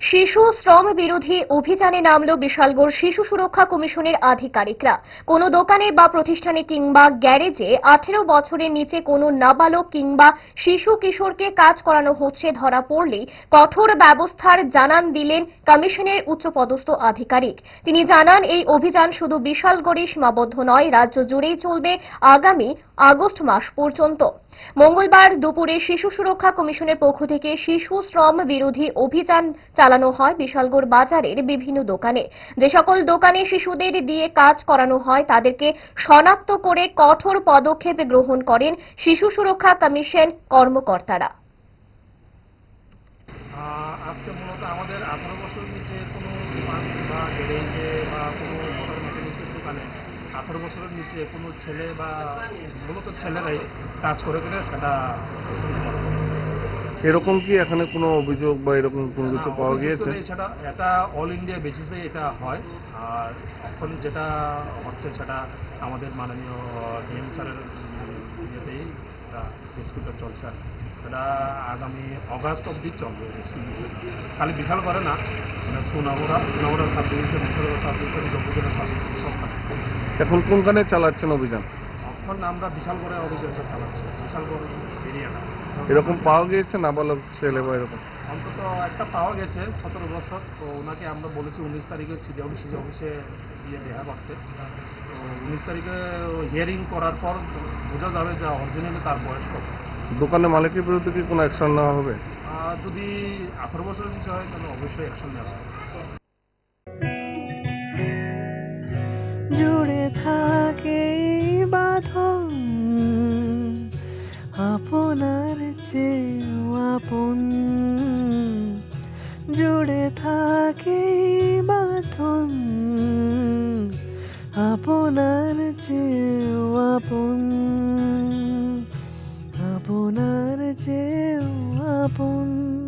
শিশু শ্রম বিরোধী অভিযানে নামল বিশালগড় শিশু সুরক্ষা কমিশনের আধিকারিকরা। কোনো দোকানে বা প্রতিষ্ঠানে কিংবা গ্যারেজে আঠেরো বছরের নিচে কোনো নাবালক কিংবা শিশু কিশোরকে কাজ করানো হচ্ছে ধরা পড়লেই কঠোর ব্যবস্থার জানান দিলেন কমিশনের উচ্চপদস্থ আধিকারিক। তিনি জানান, এই অভিযান শুধু বিশালগড়ে সীমাবদ্ধ নয়, রাজ্য জুড়েই চলবে আগামী আগস্ট মাস পর্যন্ত। মঙ্গলবার দুপুরে শিশু সুরক্ষা কমিশনের পক্ষ থেকে শিশু শ্রম বিরোধী অভিযান চালানো হয় বিশালগড় বাজারের বিভিন্ন দোকানে। যে সকল দোকানে শিশুদের দিয়ে কাজ করানো হয়, তাদেরকে শনাক্ত করে কঠোর পদক্ষেপ গ্রহণ করেন শিশু সুরক্ষা কমিশন কর্মকর্তারা। আমাদের আঠারো বছর নিচে কোনো বা কোনো দোকানে আঠারো বছরের নিচে কোনো ছেলে বা মূলত ছেলেরাই কাজ করে গেলে সেটা এরকম কি এখানে কোনো অভিযোগ বা এরকম কোনো কিছু পাওয়া গিয়েছে? সেটা এটা অল ইন্ডিয়া বেসিসে এটা হয়। আর এখন যেটা হচ্ছে সেটা আমাদের মাননীয় ডিএম স্যারের ইয়েতেই এটা রেস্কিউটা চলছে আর এটা আগামী অগাস্ট অবধি চলবে খালি বিশাল করে না এটা Sonamura Sonamura sub division sub sub. এখন কোনখানে চালাচ্ছেন অভিযান? এখন আমরা বিশাল করে অভিযানটা চালাচ্ছি। বিশালগড় এরিয়াটা এরকম পাওয়া গিয়েছে না নাবালক ছেলে বা এরকম? অন্তত একটা পাওয়া গেছে সতেরো বছর। তো ওনাকে আমরা বলেছি উনিশ তারিখে সিজি অফিসে গিয়ে দেখা করতে। তো উনিশ তারিখে হিয়ারিং করার পর বোঝা যাবে যে অরিজিনালি তার বয়স কত। দোকানের মালিকের বিরুদ্ধে কি কোনো অ্যাকশন নেওয়া হবে? যদি আঠারো বছরের নিচে হয় তাহলে অবশ্যই অ্যাকশন নেওয়া হবে। আপনার আপন। জুড়ে থাকে বাথন আপনার চেয়েও আপন। আপনার চেয়েও আপন।